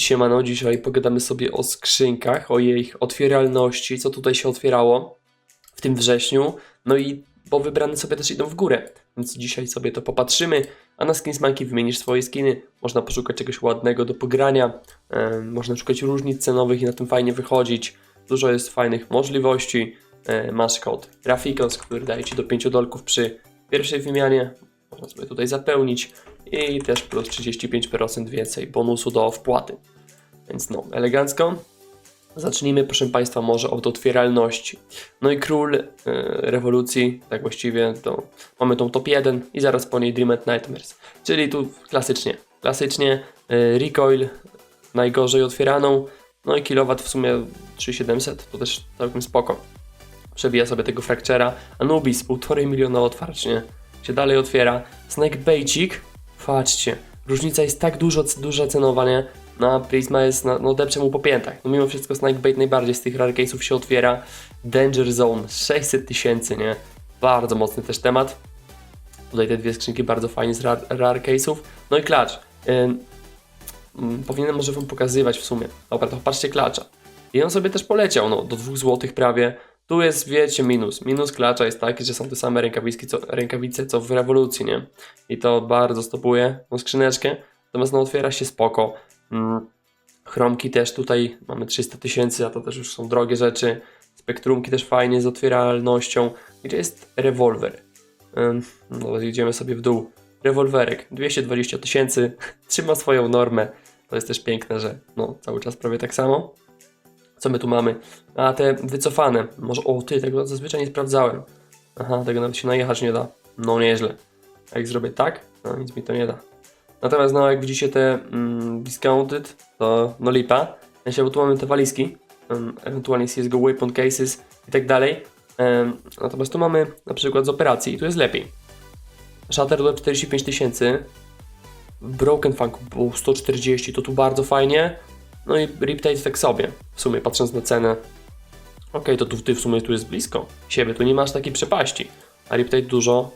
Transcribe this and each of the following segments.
Siemano, dzisiaj pogadamy sobie o skrzynkach, o ich otwieralności, co tutaj się otwierało w tym wrześniu. No i bo wybrane sobie też idą w górę, więc dzisiaj sobie to popatrzymy. A na Skinsmanki wymienisz swoje skiny. Można poszukać czegoś ładnego do pogrania, e, można szukać różnic cenowych i na tym fajnie wychodzić. Dużo jest fajnych możliwości. E, masz kod Grafikos, który daje Ci do 5 dolków przy pierwszej wymianie. Można sobie tutaj zapełnić i też plus 35% więcej bonusu do wpłaty. Więc no, elegancko. Zacznijmy, proszę Państwa, może od otwieralności. No i król e, rewolucji, tak właściwie, to mamy tą top 1 i zaraz po niej Dream at Nightmares. Czyli tu klasycznie, klasycznie e, recoil najgorzej otwieraną, no i kilowat w sumie 3700, to też całkiem spoko. Przebija sobie tego Fracture'a. Anubis, 1,5 miliona otwarcie, się dalej otwiera. Snakebaitik, patrzcie, różnica jest tak dużo, duża cenowa, nie? Na Prisma jest, na, no depcze mu po piętach. No mimo wszystko Snakebait najbardziej z tych rare case'ów się otwiera. Danger Zone, 600 tysięcy, nie? Bardzo mocny też temat. Tutaj te dwie skrzynki bardzo fajnie z rare, rare case'ów. No i klacz. Ym, mm, powinienem może wam pokazywać w sumie. Dobra, to patrzcie klacza. I on sobie też poleciał, no, do 2 zł prawie. Tu jest, wiecie, minus. Minus klacza jest taki, że są te same rękawiczki, co, rękawice, co w rewolucji, nie? I to bardzo stopuje tą skrzyneczkę. Natomiast no, otwiera się spoko. Mm. Chromki też tutaj mamy 300 tysięcy, a to też już są drogie rzeczy. Spektrumki też fajnie z otwieralnością. Gdzie jest rewolwer? Ym, No, idziemy sobie w dół. Rewolwerek 220 tysięcy, trzyma swoją normę. To jest też piękne, że no, cały czas prawie tak samo. Co my tu mamy? A te wycofane. Może, o ty, tego zazwyczaj nie sprawdzałem. Aha, tego nawet się najechać nie da. No nieźle. Jak zrobię tak, no nic mi to nie da. Natomiast no jak widzicie te mm, discounted, to no lipa. Ja się, bo tu mamy te walizki, um, ewentualnie CSGO weapon cases i tak dalej. Natomiast tu mamy na przykład z operacji tu jest lepiej. Shutter Web 45 tysięcy. Broken Funk był 140, to tu bardzo fajnie. No i Riptide tak sobie, w sumie patrząc na cenę. Okej, to tu ty w sumie tu jest blisko siebie, tu nie masz takiej przepaści. A Riptide dużo,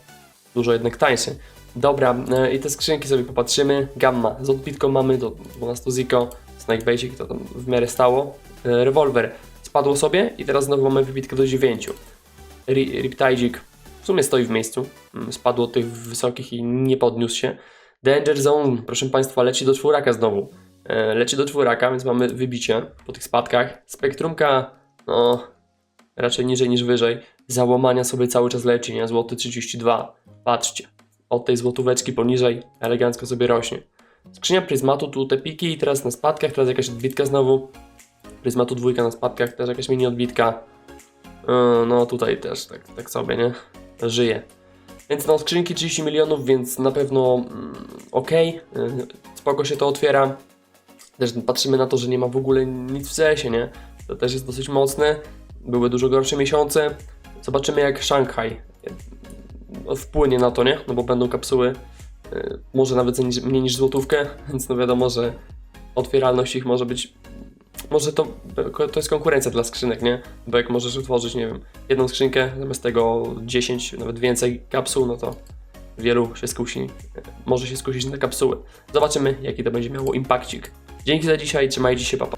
dużo jednak tańszy. Dobra, e, i te skrzynki sobie popatrzymy. Gamma, z odbitką mamy do 12 Ziko, Snake Basic to tam w miarę stało. E, Rewolwer spadło sobie i teraz znowu mamy wybitkę do 9. Ri- Riptidzik w sumie stoi w miejscu, Mm, spadło tych wysokich i nie podniósł się. Danger Zone, proszę Państwa, leci do czwóraka znowu. E, Leci do czwóraka, więc mamy wybicie po tych spadkach. Spektrumka, no, raczej niżej niż wyżej. Załamania sobie cały czas leci, nie? Złoty 32. Patrzcie, od tej złotóweczki poniżej elegancko sobie rośnie. Skrzynia pryzmatu, tu te piki i teraz na spadkach, teraz jakaś odbitka znowu. Pryzmatu dwójka na spadkach, też jakaś mini odbitka. E, No tutaj też tak, tak sobie, nie? Żyje. Więc no skrzynki 30 milionów, więc na pewno mm, ok, spoko się to otwiera. Też patrzymy na to, że nie ma w ogóle nic w sesie, nie? To też jest dosyć mocne. Były dużo gorsze miesiące. Zobaczymy jak Szanghaj e, wpłynie na to, nie? No bo będą kapsuły e, może nawet mniej niż złotówkę, więc no wiadomo, że otwieralność ich może być może to, to jest konkurencja dla skrzynek, nie? Bo jak możesz otworzyć, nie wiem, jedną skrzynkę, zamiast tego 10, nawet więcej kapsuł, no to wielu się skusi, e, może się skusić na kapsuły. Zobaczymy, jaki to będzie miało impakcik. Dzięki za dzisiaj, trzymajcie się, papa.